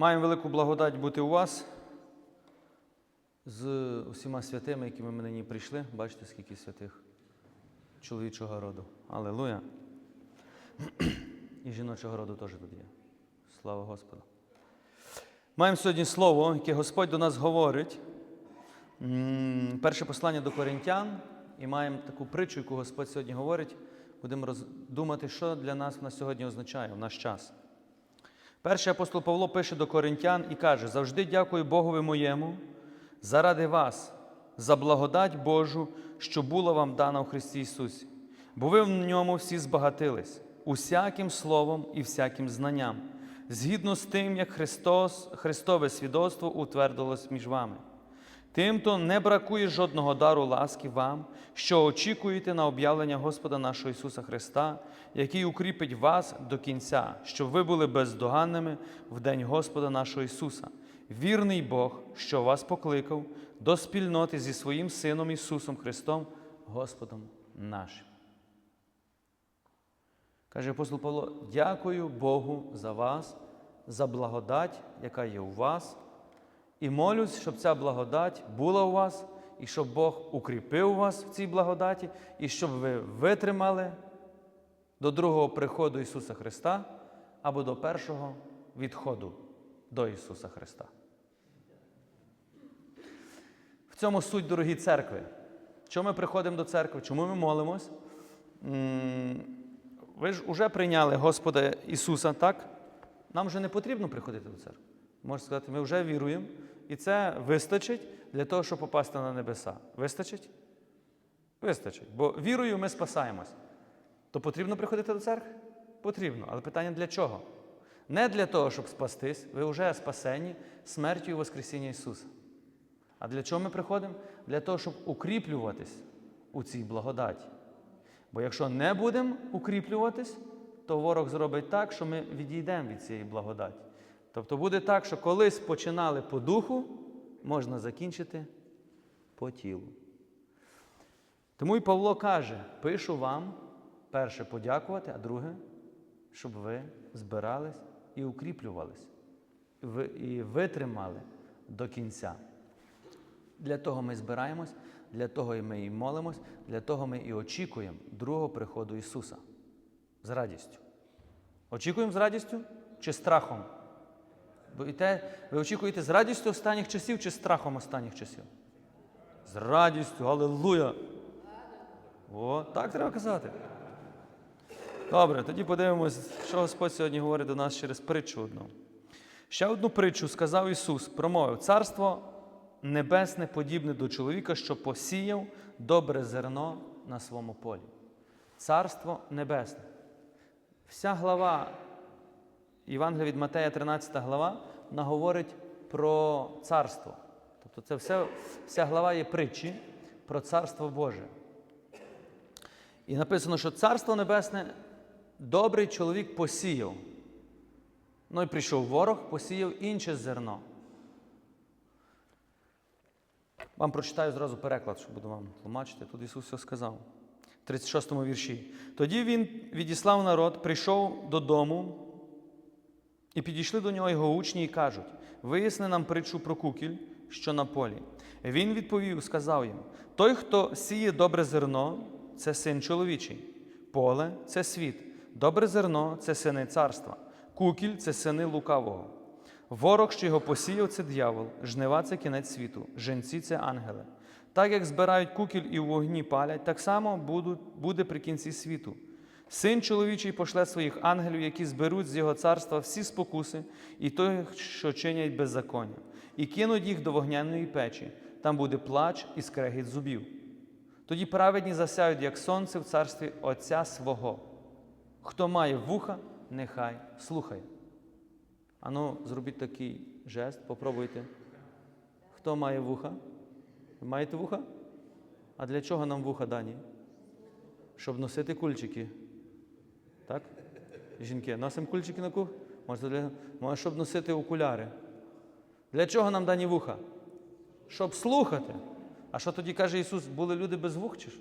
Маємо велику благодать бути у вас з усіма святими, якими ми нині прийшли. Бачите, скільки святих чоловічого роду. Аллилуйя. І жіночого роду теж тут є. Слава Господу. Маємо сьогодні слово, яке Господь до нас говорить. Перше послання до Коринтян. І маємо таку притчу, яку Господь сьогодні говорить. Будемо роздумати, що для нас на сьогодні означає в наш час. Перший апостол Павло пише до Коринтян і каже: завжди дякую Богові моєму заради вас, за благодать Божу, що була вам дана у Христі Ісусі, бо ви в ньому всі збагатились усяким словом і всяким знанням, згідно з тим, як Христос, Христове свідоцтво утвердилось між вами. Тимто не бракує жодного дару ласки вам, що очікуєте на об'явлення Господа нашого Ісуса Христа, який укріпить вас до кінця, щоб ви були бездоганними в день Господа нашого Ісуса. Вірний Бог, що вас покликав до спільноти зі своїм Сином Ісусом Христом, Господом нашим. Каже апостол Павло: дякую Богу за вас, за благодать, яка є у вас. І молюсь, щоб ця благодать була у вас, і щоб Бог укріпив вас в цій благодаті, і щоб ви витримали до другого приходу Ісуса Христа або до першого відходу до Ісуса Христа. В цьому суть, дорогі церкви. Чому ми приходимо до церкви? Чому ми молимось? Ви ж вже прийняли Господа Ісуса, так? Нам вже не потрібно приходити до церкви. Можна сказати, ми вже віруємо, і це вистачить для того, щоб попасти на небеса. Вистачить? Вистачить. Бо вірою ми спасаємось. То потрібно приходити до церкви? Потрібно. Але питання для чого? Не для того, щоб спастись, ви вже спасені смертю і Воскресіння Ісуса. А для чого ми приходимо? Для того, щоб укріплюватись у цій благодаті. Бо якщо не будемо укріплюватись, то ворог зробить так, що ми відійдемо від цієї благодаті. Тобто буде так, що колись починали по духу, можна закінчити по тілу. Тому і Павло каже: пишу вам, перше, подякувати, а друге, щоб ви збирались і укріплювались, і витримали до кінця. Для того ми збираємось, для того і ми і молимось, для того ми і очікуємо другого приходу Ісуса з радістю. Очікуємо з радістю чи страхом? Бо і те, ви очікуєте з радістю останніх часів чи страхом останніх часів? З радістю, алелуя! О, так треба казати. Добре, тоді подивимось, що Господь сьогодні говорить до нас через притчу одну. Ще одну притчу сказав Ісус, промовив: Царство небесне подібне до чоловіка, що посіяв добре зерно на своєму полі. Царство небесне. Вся глава Євангелія від Матея, 13 глава, вона говорить про царство. Тобто це все, вся глава є притчі про царство Боже. І написано, що царство небесне добрий чоловік посіяв. Ну і прийшов ворог, посіяв інше зерно. Вам прочитаю зразу переклад, що буду вам тлумачити. Тут Ісус все сказав. В 36-му вірші. Тоді Він відіслав народ, прийшов додому, і підійшли до нього його учні і кажуть: виясни нам притчу про кукіль, що на полі. Він відповів, сказав їм: той, хто сіє добре зерно, це син чоловічий, поле це світ, добре зерно це сини царства, кукіль це сини лукавого. Ворог, що його посіяв, це дьявол, жнива це кінець світу, женці це ангели. Так як збирають кукіль і в вогні палять, так само буде при кінці світу. Син чоловічий пошле своїх ангелів, які зберуть з його царства всі спокуси і тих, що чинять беззаконня, і кинуть їх до вогняної печі. Там буде плач і скрегіт зубів. Тоді праведні засяють, як сонце в царстві Отця свого. Хто має вуха, нехай слухає. Ану, зробіть такий жест, попробуйте. Хто має вуха? Маєте вуха? А для чого нам вуха дані? Щоб носити кульчики. Так? Жінки, носимо кульчики на кухню? Може, для... Може, щоб носити окуляри. Для чого нам дані вуха? Щоб слухати. А що тоді каже Ісус, були люди без вух чи що?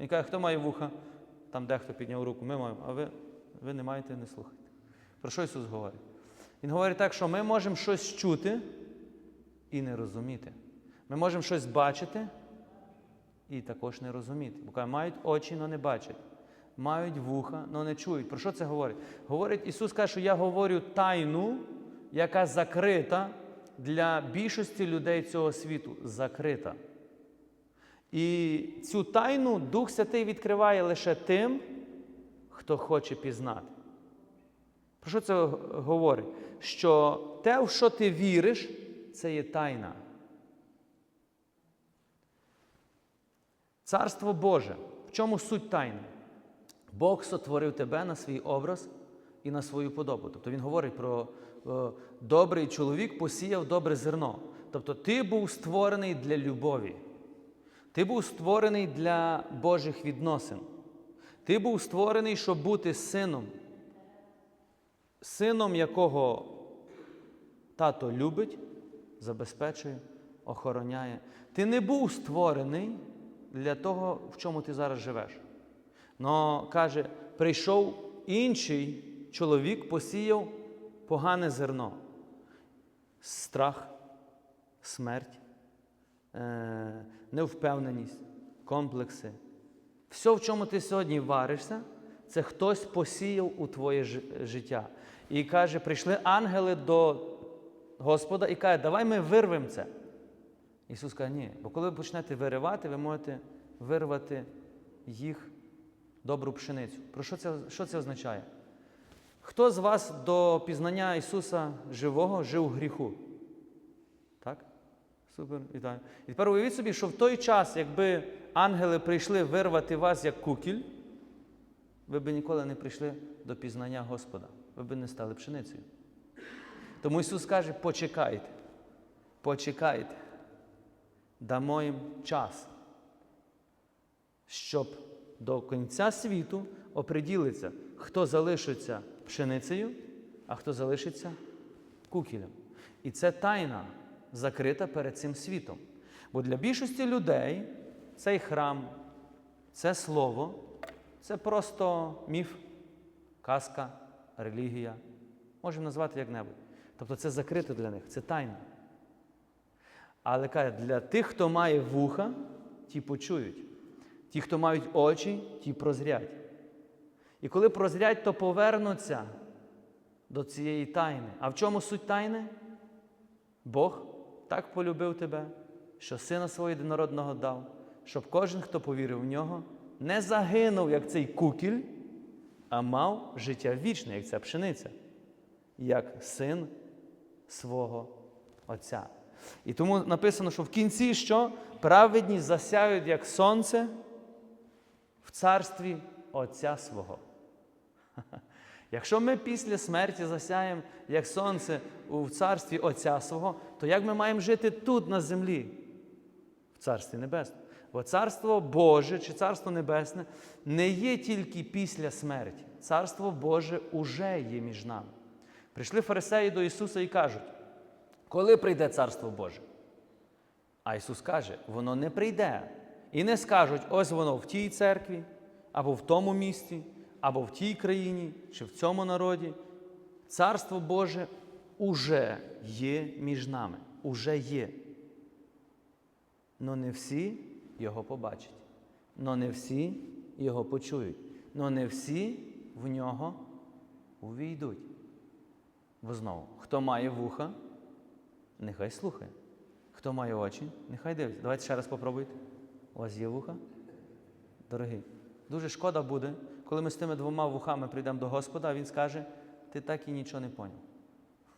Він каже, хто має вуха? Там дехто підняв руку, ми маємо, а ви, ви не маєте, не слухайте. Про що Ісус говорить? Він говорить так, що ми можемо щось чути і не розуміти. Ми можемо щось бачити і також не розуміти. Бо каже, мають очі, але не бачать. Мають вуха, але не чують. Про що це говорить? Говорить, Ісус каже, що я говорю тайну, яка закрита для більшості людей цього світу. Закрита. І цю тайну Дух Святий відкриває лише тим, хто хоче пізнати. Про що це говорить? Що те, в що ти віриш, це є тайна. Царство Боже. В чому суть тайни? Бог сотворив тебе на свій образ і на свою подобу. Тобто він говорить про е, добрий чоловік посіяв добре зерно. Тобто ти був створений для любові. Ти був створений для Божих відносин. Ти був створений, щоб бути сином. Сином, якого тато любить, забезпечує, охороняє. Ти не був створений для того, в чому ти зараз живеш. Но каже, прийшов інший чоловік, посіяв погане зерно. Страх, смерть, е- невпевненість, комплекси. Все, в чому ти сьогодні варишся, це хтось посіяв у твоє життя. І каже, прийшли ангели до Господа і каже, давай ми вирвемо це. Ісус каже, ні, бо коли ви почнете виривати, ви можете вирвати їх добру пшеницю. Про що це, що це означає? Хто з вас до пізнання Ісуса живого жив у гріху? Так? Супер, вітаю. І тепер уявіть собі, що в той час, якби ангели прийшли вирвати вас як кукіль, ви б ніколи не прийшли до пізнання Господа. Ви б не стали пшеницею. Тому Ісус каже, почекайте, почекайте, дамо їм час, щоб до кінця світу оприділиться, хто залишиться пшеницею, а хто залишиться кукілем. І це тайна закрита перед цим світом. Бо для більшості людей цей храм, це слово, це просто міф, казка, релігія. Можемо назвати як-небудь. Тобто це закрито для них, це тайна. Але каже, для тих, хто має вуха, ті почують. Ті, хто мають очі, ті прозрять. І коли прозрять, то повернуться до цієї тайни. А в чому суть тайни? Бог так полюбив тебе, що сина свого єдинородного дав, щоб кожен, хто повірив в нього, не загинув, як цей кукіль, а мав життя вічне, як ця пшениця, як син свого Отця. І тому написано, що в кінці що праведні засяють, як сонце царстві Отця свого. Якщо ми після смерті засяємо, як сонце у царстві Отця свого, то як ми маємо жити тут, на землі, в Царстві Небесному? Бо Царство Боже чи Царство Небесне не є тільки після смерті. Царство Боже уже є між нами. Прийшли фарисеї до Ісуса і кажуть, коли прийде Царство Боже? А Ісус каже, воно не прийде. І не скажуть, ось воно в тій церкві, або в тому місті, або в тій країні, чи в цьому народі. Царство Боже уже є між нами, уже є. Но не всі його побачать, но не всі його почують, но не всі в нього увійдуть. Бо знову, хто має вуха, нехай слухає. Хто має очі, нехай дивиться. Давайте ще раз попробуйте. У вас є вуха? Дорогі, дуже шкода буде, коли ми з тими двома вухами прийдемо до Господа, а Він скаже, ти так і нічого не поняв.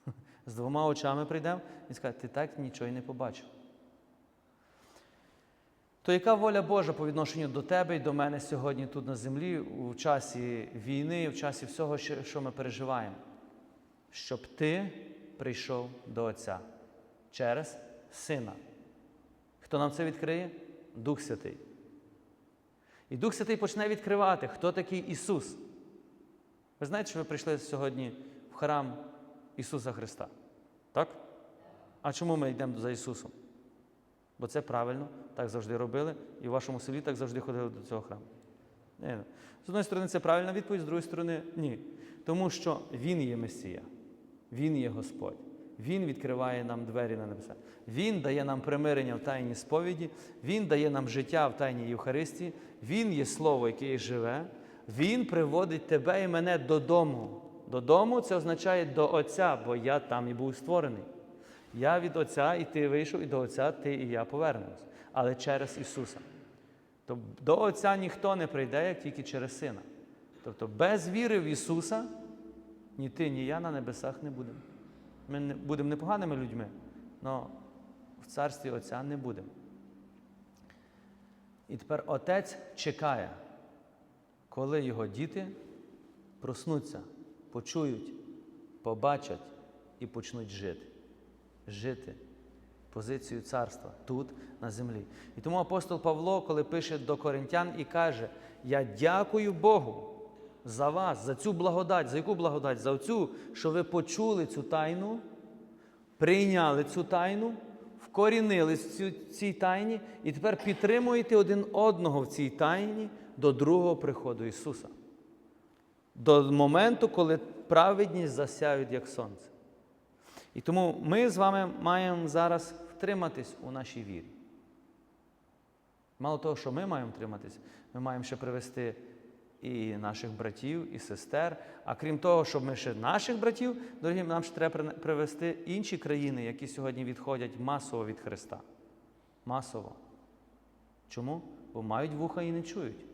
З двома очами прийдемо, він скаже, ти так нічого і не побачив. То яка воля Божа по відношенню до тебе і до мене сьогодні тут на землі, у часі війни, в часі всього, що ми переживаємо? Щоб ти прийшов до Отця через Сина. Хто нам це відкриє? Дух Святий. І Дух Святий почне відкривати, хто такий Ісус. Ви знаєте, що ви прийшли сьогодні в храм Ісуса Христа? Так? А чому ми йдемо за Ісусом? Бо це правильно, так завжди робили, і в вашому селі так завжди ходили до цього храму. Ні. З однієї сторони, це правильна відповідь, з другої сторони, ні. Тому що Він є Месія. Він є Господь. Він відкриває нам двері на небеса. Він дає нам примирення в тайній сповіді, Він дає нам життя в тайній Євхаристії, Він є Слово, яке живе, Він приводить тебе і мене додому. Додому це означає до Отця, бо я там і був створений. Я від Отця, і ти вийшов, і до Отця ти і я повернемось, але через Ісуса. То до Отця ніхто не прийде, як тільки через Сина. Тобто без віри в Ісуса ні ти, ні я на небесах не будемо. Ми будемо непоганими людьми, але в царстві Отця не будемо. І тепер Отець чекає, коли його діти проснуться, почують, побачать і почнуть жити. Жити позицію царства тут, на землі. І тому апостол Павло, коли пише до коринтян і каже: Я дякую Богу за вас, за цю благодать. За яку благодать? За цю, що ви почули цю тайну, прийняли цю тайну, вкорінились в цій тайні і тепер підтримуєте один одного в цій тайні до другого приходу Ісуса. До моменту, коли праведність засяють як сонце. І тому ми з вами маємо зараз втриматись у нашій вірі. Мало того, що ми маємо втриматись, ми маємо ще привести і наших братів, і сестер. А крім того, щоб ми ще наших братів, дорогі, нам ще треба при- привести інші країни, які сьогодні відходять масово від Христа. Масово. Чому? Бо мають вуха і не чують,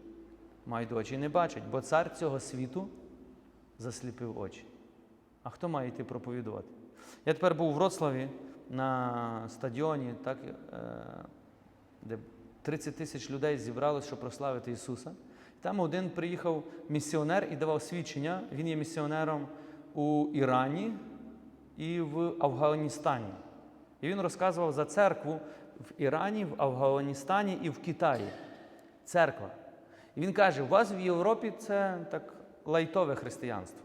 мають очі і не бачать, бо цар цього світу засліпив очі. А хто має йти проповідувати? Я тепер був у Вроцлаві на стадіоні, так, е, де 30 тисяч людей зібралось, щоб прославити Ісуса. Там один приїхав місіонер і давав свідчення. Він є місіонером у Ірані і в Афганістані. І він розказував за церкву в Ірані, в Афганістані і в Китаї. Церква. І він каже: у вас в Європі це так лайтове християнство.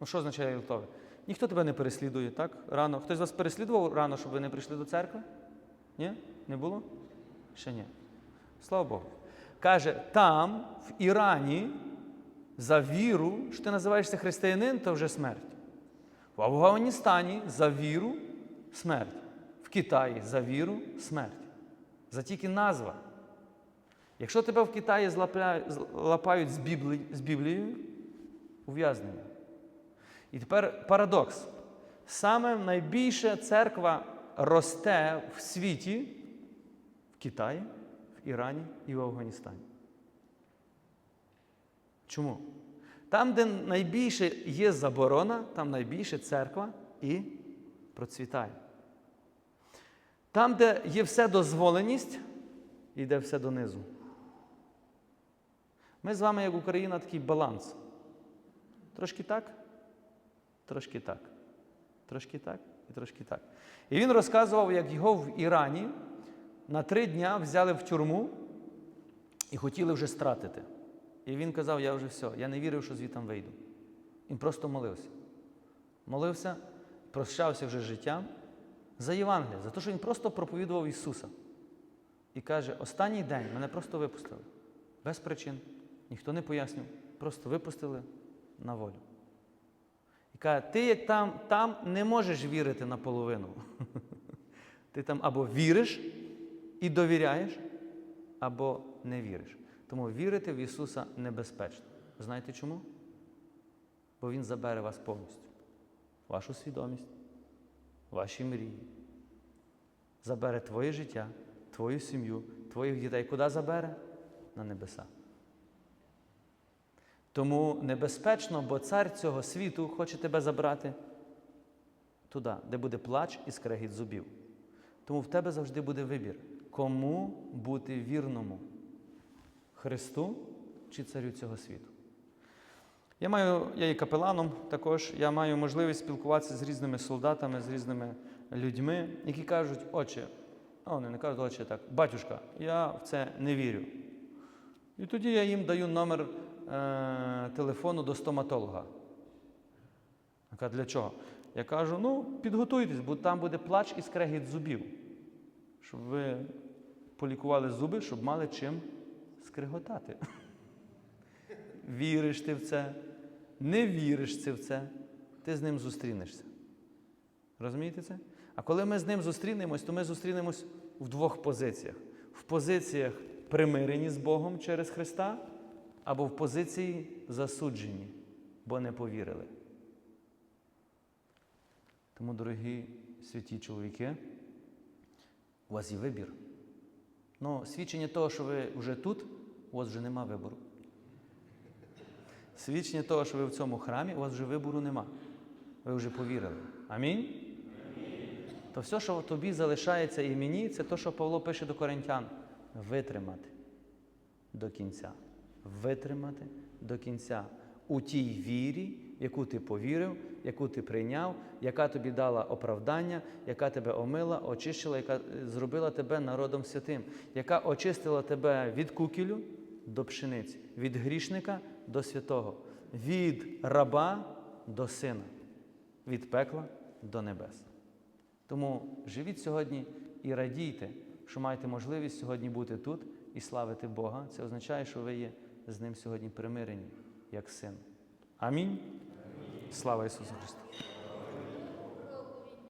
Ну, що означає лайтове? Ніхто тебе не переслідує, так? Рано. Хтось вас переслідував рано, щоб ви не прийшли до церкви? Ні? Не було? Ще ні. Слава Богу. Каже, там, в Ірані, за віру, що ти називаєшся християнин, то вже смерть. В Афганістані за віру смерть. В Китаї за віру смерть. За тільки назва. Якщо тебе в Китаї злапають з, Біблі... з Біблією, ув'язнення. І тепер парадокс. Саме найбільша церква росте в світі в Китаї, Ірані і в Афганістані. Чому? Там, де найбільше є заборона, там найбільше церква і процвітає. Там, де є все дозволеність, йде все донизу. Ми з вами, як Україна, такий баланс. Трошки так, трошки так, трошки так і трошки так. І він розказував, як його в Ірані на три дня взяли в тюрму і хотіли вже стратити. І він казав, я вже все, я не вірив, що звідти вийду. Він просто молився. Молився, прощався вже з життям за Євангелія, за те, що він просто проповідував Ісуса. І каже, останній день мене просто випустили. Без причин. Ніхто не пояснив. Просто випустили на волю. І каже, ти як там, там не можеш вірити наполовину. Ти там або віриш і довіряєш, або не віриш. Тому вірити в Ісуса небезпечно. Знаєте чому? Бо Він забере вас повністю. Вашу свідомість, ваші мрії. Забере твоє життя, твою сім'ю, твоїх дітей. Куди забере? На небеса. Тому небезпечно, бо цар цього світу хоче тебе забрати туди, де буде плач і скрегіт зубів. Тому в тебе завжди буде вибір, кому бути вірному Христу чи царю цього світу. Я маю, я є капеланом також, я маю можливість спілкуватися з різними солдатами, з різними людьми, які кажуть, отче, а вони не кажуть, отче, так, батюшка, я в це не вірю. І тоді я їм даю номер е, телефону до стоматолога. Я кажу, для чого? Я кажу, ну, підготуйтесь, бо там буде плач і скрегіт зубів. Щоб ви полікували зуби, щоб мали чим скриготати. Віриш ти в це, не віриш ти в це, ти з ним зустрінешся. Розумієте це? А коли ми з ним зустрінемось, то ми зустрінемось в двох позиціях: в позиціях примирені з Богом через Христа, або в позиції засуджені, бо не повірили. Тому, дорогі святі чоловіки, у вас є вибір. Ну, свідчення того, що ви вже тут, у вас вже нема вибору. Свідчення того, що ви в цьому храмі, у вас вже вибору нема. Ви вже повірили. Амінь? То все, що тобі залишається і мені, це те, що Павло пише до коринтян. Витримати до кінця. Витримати до кінця. У тій вірі, яку ти повірив, яку ти прийняв, яка тобі дала оправдання, яка тебе омила, очищила, яка е, зробила тебе народом святим, яка очистила тебе від кукілю до пшениці, від грішника до святого, від раба до сина, від пекла до небес. Тому живіть сьогодні і радійте, що маєте можливість сьогодні бути тут і славити Бога. Це означає, що ви є з ним сьогодні примирені, як син. Амінь. Слава Ісусу Христу!